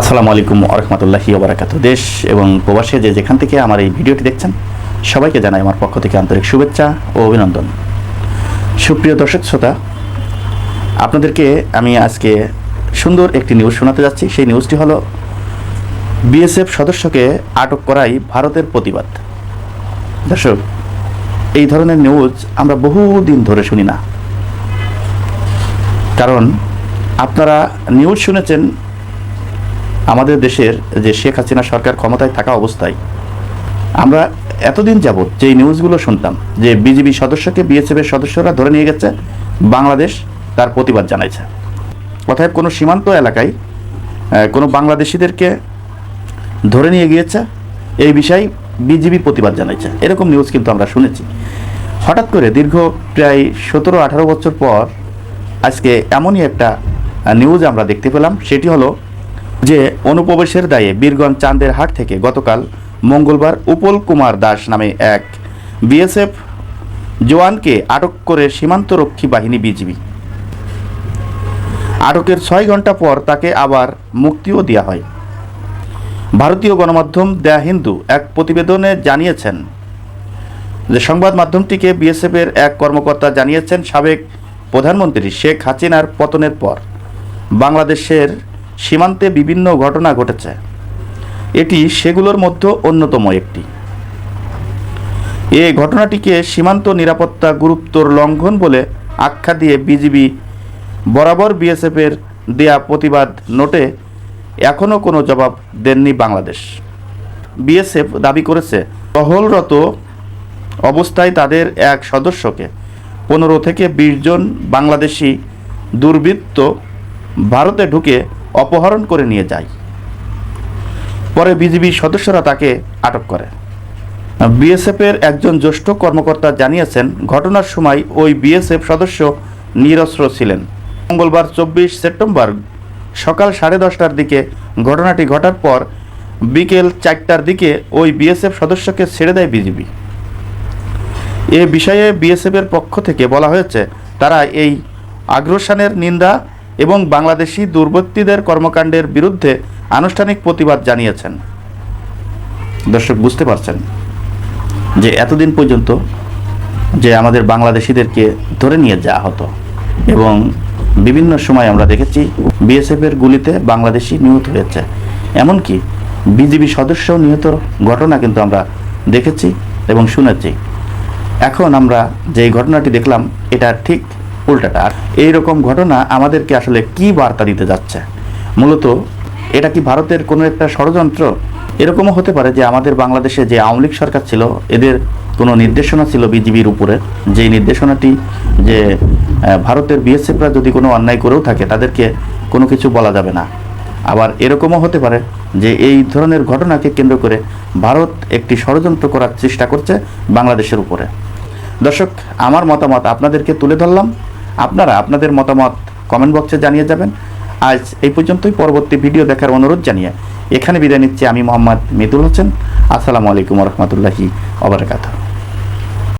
আসসালামু আলাইকুম আরহামতুল্লাহি ওবরাকাত দেশ এবং প্রবাসে যে যেখান থেকে আমার এই ভিডিওটি দেখছেন, সবাইকে জানাই আমার পক্ষ থেকে আন্তরিক শুভেচ্ছা ও অভিনন্দন। সুপ্রিয় দর্শক শ্রোতা, আপনাদেরকে আমি আজকে সুন্দর একটি নিউজ শোনাতে যাচ্ছি। সেই নিউজটি হলো বিএসএফ সদস্যকে আটক করাই ভারতের প্রতিবাদ। দর্শক, এই ধরনের নিউজ আমরা বহুদিন ধরে শুনি না। কারণ, আপনারা নিউজ শুনেছেন আমাদের দেশের যে শেখ হাসিনা সরকার ক্ষমতায় থাকা অবস্থায়, আমরা এতদিন যাবৎ যে নিউজগুলো শুনতাম যে বিজিবি সদস্যকে বিএসএফের সদস্যরা ধরে নিয়ে গেছে, বাংলাদেশ তার প্রতিবাদ জানাইছে। অতএব কোনো সীমান্ত এলাকায় কোনো বাংলাদেশিদেরকে ধরে নিয়ে গিয়েছে, এই বিষয়ে বিজিবি প্রতিবাদ জানাইছে। এরকম নিউজ কিন্তু আমরা শুনেছি। হঠাৎ করে দীর্ঘ প্রায় সতেরো, আঠারো বছর পর আজকে এমনই একটা নিউজ আমরা দেখতে পেলাম, সেটি হলো যে অনুপ্রবেশের দায়ে বীরগঞ্জ চাঁদের হাট থেকে গতকাল মঙ্গলবার উপল কুমার দাস নামে এক বিএসএফ জওয়ানকে আটক করে সীমান্তরক্ষী বাহিনী বিজিবি। আটকের ছয় ঘণ্টা পর তাকে আবার মুক্তিও দেওয়া হয়। ভারতীয় গণমাধ্যম দ্য হিন্দু এক প্রতিবেদনে জানিয়েছেন, যে সংবাদ মাধ্যমটিকে বিএসএফের এক কর্মকর্তা জানিয়েছেন সাবেক প্রধানমন্ত্রী শেখ হাসিনার পতনের পর। বাংলাদেশের সীমান্তে বিভিন্ন ঘটনা ঘটেছে। এটি সেগুলোর মধ্যে অন্যতম একটি। এ ঘটনাটিকে সীমান্ত নিরাপত্তা গুরুত্বর লঙ্ঘন বলে আখ্যা দিয়ে বিজিবি বরাবর বিএসএফের দেয়া প্রতিবাদ নোটে এখনও কোনো জবাব দেননি বাংলাদেশ। বিএসএফ দাবি করেছে, টহলরত অবস্থায় তাদের এক সদস্যকে পনেরো থেকে বিশ জন বাংলাদেশি দুর্বৃত্ত ভারতে ঢুকে অপহরণ করে নিয়ে যায়। পরে বিজিবি সদস্যরা তাকে আটক করে। বিএসএফের একজন জ্যেষ্ঠ কর্মকর্তা জানিয়েছেন, ঘটনার সময় ওই বিএসএফ সদস্য নিরস্ত্র ছিলেন। মঙ্গলবার চব্বিশ সেপ্টেম্বর সকাল সাড়ে দশটার দিকে ঘটনাটি ঘটার পর বিকেল চারটার দিকে ওই বিএসএফ সদস্যকে ছেড়ে দেয় বিজিবি। এ বিষয়ে বিএসএফের পক্ষ থেকে বলা হয়েছে, তারা এই আগ্রাসনের নিন্দা এবং বাংলাদেশি দুর্বৃত্তীদের কর্মকাণ্ডের বিরুদ্ধে আনুষ্ঠানিক প্রতিবাদ জানিয়েছেন। দর্শক, বুঝতে পারছেন যে এতদিন পর্যন্ত যে আমাদের বাংলাদেশিদেরকে ধরে নিয়ে যাওয়া হতো এবং বিভিন্ন সময় আমরা দেখেছি বিএসএফের গুলিতে বাংলাদেশি নিহত হয়েছে। এমনকি বিজিবি সদস্য নিহত ঘটনা কিন্তু আমরা দেখেছি এবং শুনেছি। এখন আমরা যে ঘটনাটি দেখলাম, এটা ঠিক উল্টাটা। আর এইরকম ঘটনা আমাদেরকে আসলে কি বার্তা দিতে যাচ্ছে? মূলত এটা কি ভারতের কোনো একটা ষড়যন্ত্র? এরকমও হতে পারে যে আমাদের বাংলাদেশে যে আওয়ামী লীগ সরকার ছিল, এদের কোনো নির্দেশনা ছিল বিজিবির উপরে। যেই নির্দেশনাটি যে ভারতের বিএসএফরা যদি কোনো অন্যায় করেও থাকে, তাদেরকে কোনো কিছু বলা যাবে না। আবার এরকমও হতে পারে যে এই ধরনের ঘটনাকে কেন্দ্র করে ভারত একটি ষড়যন্ত্র করার চেষ্টা করছে বাংলাদেশের উপরে। দর্শক, আমার মতামত আপনাদেরকে তুলে ধরলাম। আপনারা আপনাদের মতামত কমেন্ট বক্সে জানিয়ে যাবেন। আজ এই পর্যন্তই, পরবর্তী ভিডিও দেখার অনুরোধ জানিয়ে এখানে বিদায় নিচ্ছি আমি মোহাম্মদ মিদুল হোসেন। আসসালামু আলাইকুম রহমতুল্লাহি ওবরাকাতুহ